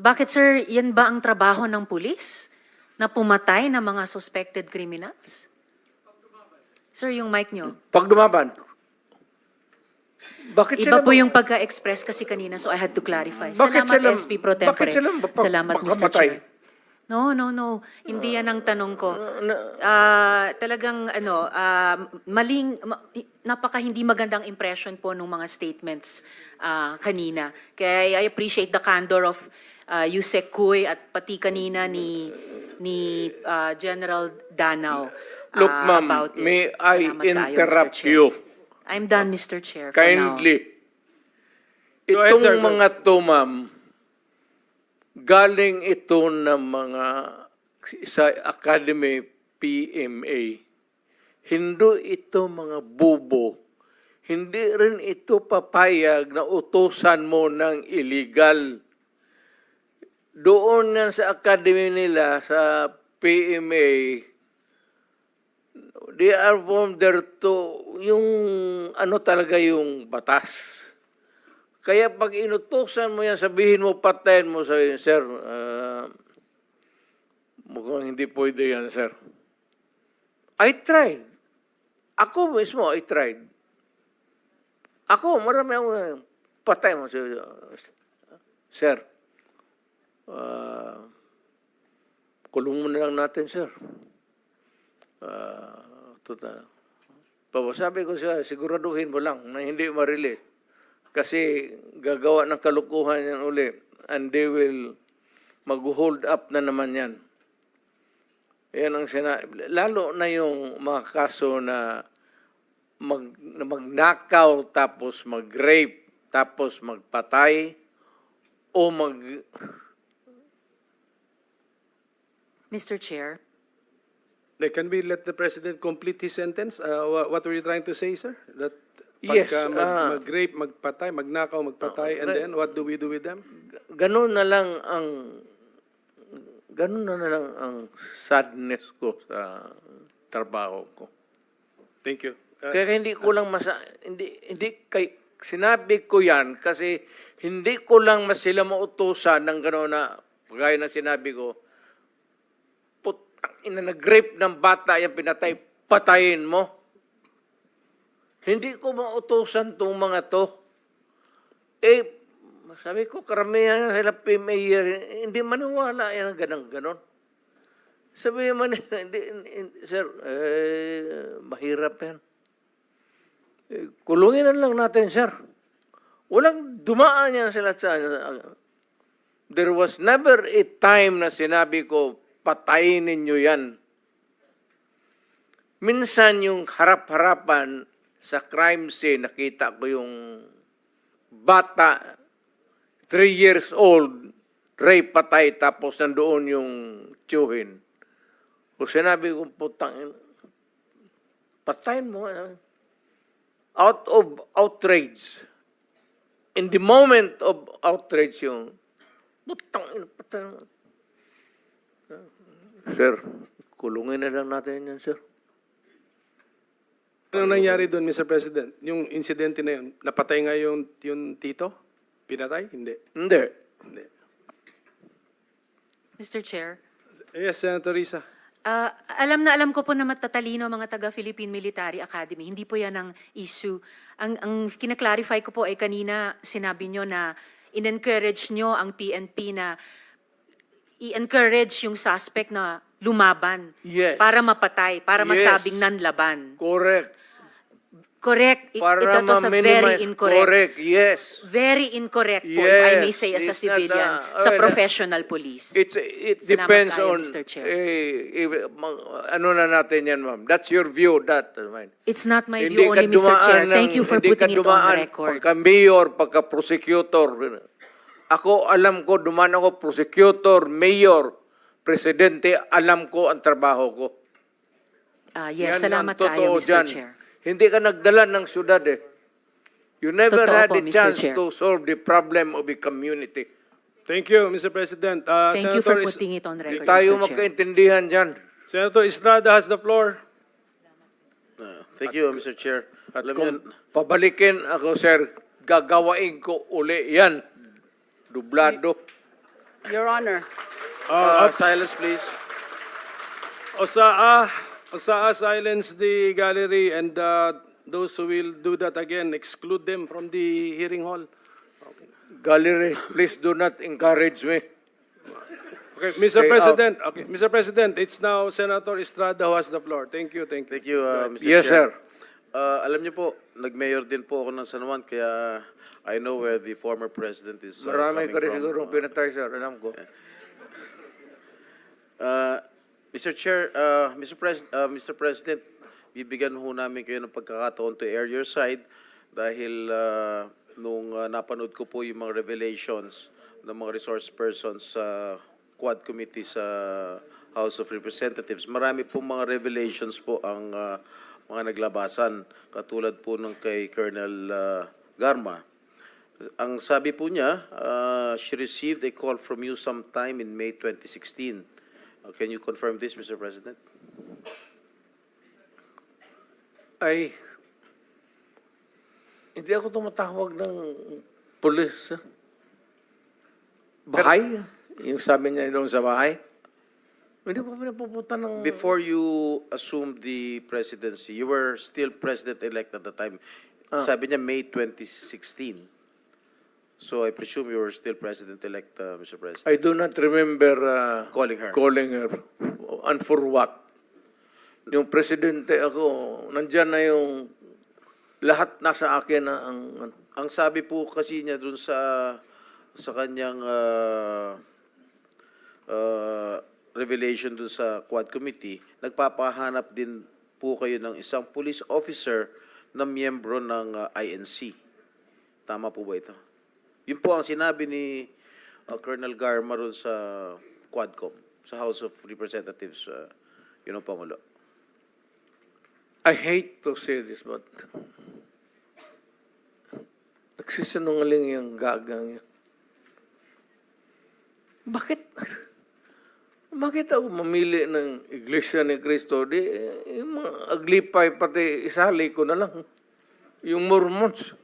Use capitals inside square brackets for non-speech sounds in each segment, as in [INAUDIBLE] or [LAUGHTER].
Bakit sir, yan ba ang trabaho ng pulis? Na pumatay ng mga suspected criminals? Sir, yung mic nyo. Pag dumaban. Bakit Iba sila po yung pagka-express kasi kanina, so I had to clarify. Bakit Salamat, sila- SP Pro Tempore. bakit sila ba- pa- Salamat, Mr. makamatay? Chair. No, no, no. Hindi yan ang tanong ko. Ah, talagang ano, ah, maling ma- napaka hindi magandang impression po ng mga statements ah, kanina. Kaya I appreciate the candor of uh, Yusek Kuy at pati kanina ni ni ah, General Danao ah, Look, ma'am, about it. may I Salamat interrupt Chair. you I'm done, Mr. Chair. now. kindly? Ahead, Itong sir. Go- mga to, ma'am, galing ito ng mga sa Academy PMA. Hindi ito mga bubo. Hindi rin ito papayag na utusan mo ng illegal. Doon nga sa academy nila, sa PMA, they are from there to, yung ano talaga yung batas. Kaya pag inutusan mo yan, sabihin mo, patayin mo, sabihin, sir, ah, mukhang hindi pwede yan, sir. I tried. Ako mismo, I tried. Ako, marami ako, eh, patay mo. Sir, ah, kulong mo na lang natin, sir. Ah, total. Papa, sabi ko siya, siguraduhin mo lang na hindi ma-release. Kasi gagawa ng kalukuhan yan uli. And they will mag-hold up na naman yan. Yan ang sina... Lalo na yung mga kaso na mag, na magnakaw tapos mag-rape tapos magpatay o mag... Mr. Chair. Can we let the president complete his sentence? Uh, wha- what were you trying to say, sir? That Yes, pagka mag, ah. mag-rape, magpatay, magnakaw, magpatay, and right. then what do we do with them? Ganun na lang ang... Ganun na lang ang sadness ko sa trabaho ko. Thank you. Uh, Kaya hindi ko lang masa hindi hindi kay sinabi ko 'yan kasi hindi ko lang mas sila mautusan ng gano'n na gaya na sinabi ko ina nag-rape ng bata yung pinatay patayin mo. Hindi ko mautusan tong mga to. Eh, sabi ko, karamihan sila PMA, hindi maniwala yan ang ganang-ganon. Sabi man, [LAUGHS] hindi, hindi, sir, eh, mahirap yan. Eh, kulungin na lang natin, sir. Walang dumaan yan sila sa... There was never a time na sinabi ko, patayin ninyo yan. Minsan yung harap-harapan sa crime scene, nakita ko yung bata, three years old, rape patay, tapos nandoon yung tiyuhin. O sinabi ko, putang, patayin mo. nga." Out of outrage. In the moment of outrage yung, putang, patayin mo. Sir, kulungin na lang natin yan, sir. ano nangyari doon, Mr. President? Yung insidente na yun, napatay nga yung, yung tito? Pinatay? Hindi. Hindi. Hindi. Mr. Chair. Yes, Senator Risa. Ah, alam na alam ko po na matatalino ang mga taga Philippine Military Academy. Hindi po yan ang issue. Ang, ang kinaklarify ko po ay kanina sinabi nyo na in-encourage nyo ang PNP na i-encourage yung suspect na lumaban Yes. para mapatay, para Yes. masabing nanlaban. Correct. Correct. It, Para it was a very ma-minimize. incorrect. Correct, yes. Very incorrect po, if I may Yes, say as a it's not civilian, a- sa professional police. It's, it Salamat depends kayo, on, Mr. Chair. eh, eh, ma- ano na natin yan, ma'am. That's your view, that, uh, mine. It's not my Hindi view only, Mr. Chair. Thank you for putting it on the record. Pagka mayor, pagka prosecutor. Ako, alam ko, dumaan ako prosecutor, mayor, presidente, alam ko ang trabaho ko. Ah, yes, Yan salamat ang totoo kayo, Mr. dyan. Chair. Hindi ka nagdala ng syudad eh. You never Totoo had po, a Mr. chance Chair. to solve the problem of a community. Thank you, Mr. President. Uh, Thank you for Senator Is- putting it on record, tayo Mr. Chair. magkaintindihan dyan. Senator Estrada has the floor. Thank you, Mr. Chair. At Alam kung niyo, pabalikin ako, sir, gagawain ko uli yan. Dublado. Your Honor, Uh, silence, please. Osaa, Osaa silence the gallery and uh, those who will do that again, exclude them from the hearing hall. Gallery, please do not encourage me. Okay, Mr. Stay President, okay, Mr. President, it's now Senator Estrada who has the floor. Thank you, thank you. Thank you, uh, Mr. Yes, Chair. sir. Uh, alam niyo po, nag-mayor din po ako ng San Juan, kaya I know where the former president is uh, Marami coming ka rin from. siguro pinatay, sir. Alam ko. Uh, Mr. Chair, uh, Mr. Pres- uh, Mr. President, bibigyan ho namin kayo ng pagkakataon to air your side dahil uh, nung uh, napanood ko po yung mga revelations ng mga resource persons sa Quad Committee sa House of Representatives, marami po mga revelations po ang uh, mga naglabasan katulad po ng kay Colonel uh, Garma. Ang sabi po niya, uh, she received a call from you sometime in May 2016. Uh, Can you confirm this, Mr. President? Ay, hindi ako tumatawag ng pulis. ah. Bahay? Yung sabi niya doon sa bahay? Hindi ko pinapupunta ng... Before you assumed the presidency, you were still president-elect at the time. Sabi niya May 2016. So I presume you were still president-elect, uh, Mr. President. I do not remember uh, Calling her. calling her. And for what? Yung presidente ako, nandyan na yung lahat nasa akin na ang... Ang sabi po kasi niya dun sa sa kanyang uh, revelation dun sa Quad Committee, nagpapahanap din po kayo ng isang police officer na miyembro ng uh, INC. Tama po ba ito? Yun po ang sinabi ni uh, Colonel Garma ron sa Quadcom, sa House of Representatives, uh, yun ang Pangulo. I hate to say this, but nagsisinungaling yung gagang yan. Bakit? Bakit ako mamili ng Iglesia ni Cristo? Di, yung mga aglipay, pati isali ko na lang. Yung Mormons.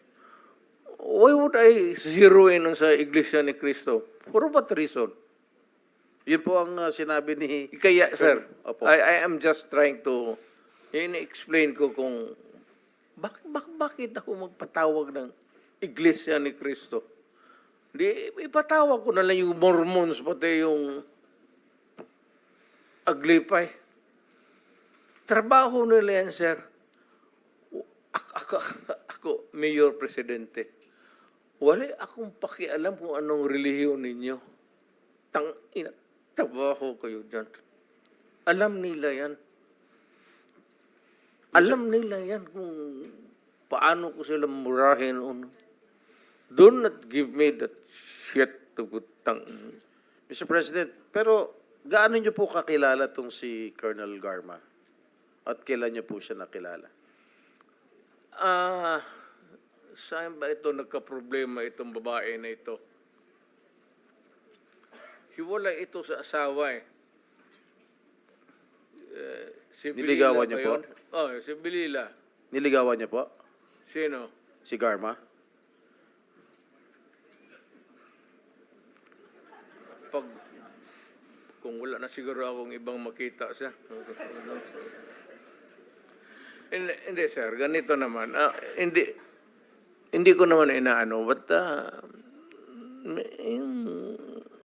Why would I zero in sa Iglesia ni Cristo? For what reason? Yun po ang uh, sinabi ni... Kaya, sir, Opo. I, I am just trying to in-explain ko kung bak, bak, bakit ako magpatawag ng Iglesia ni Cristo. Di, ipatawag ko na lang yung Mormons, pati yung Aglipay. Trabaho nila yan, sir. Ako, ako, ako Mayor Presidente. Wala akong pakialam kung anong relihiyon ninyo. Tang ina, trabaho kayo dyan. Alam nila yan. Alam nila yan kung paano ko sila murahin. Uno. Do not give me that shit to tang. Mr. President, pero gaano niyo po kakilala tong si Colonel Garma? At kailan niyo po siya nakilala? Ah, saan ba ito nagka-problema itong babae na ito? Hiwalay ito sa asawa eh. Eh, si Niligawan Bilila niyo ba po? yun? Oh, si Bilila. Niligawan niya po? Sino? Si Garma? Pag, kung wala na siguro akong ibang makita siya. hindi, hindi, sir. Ganito naman. Ah, hindi, hindi ko naman inaano. But, ah, yung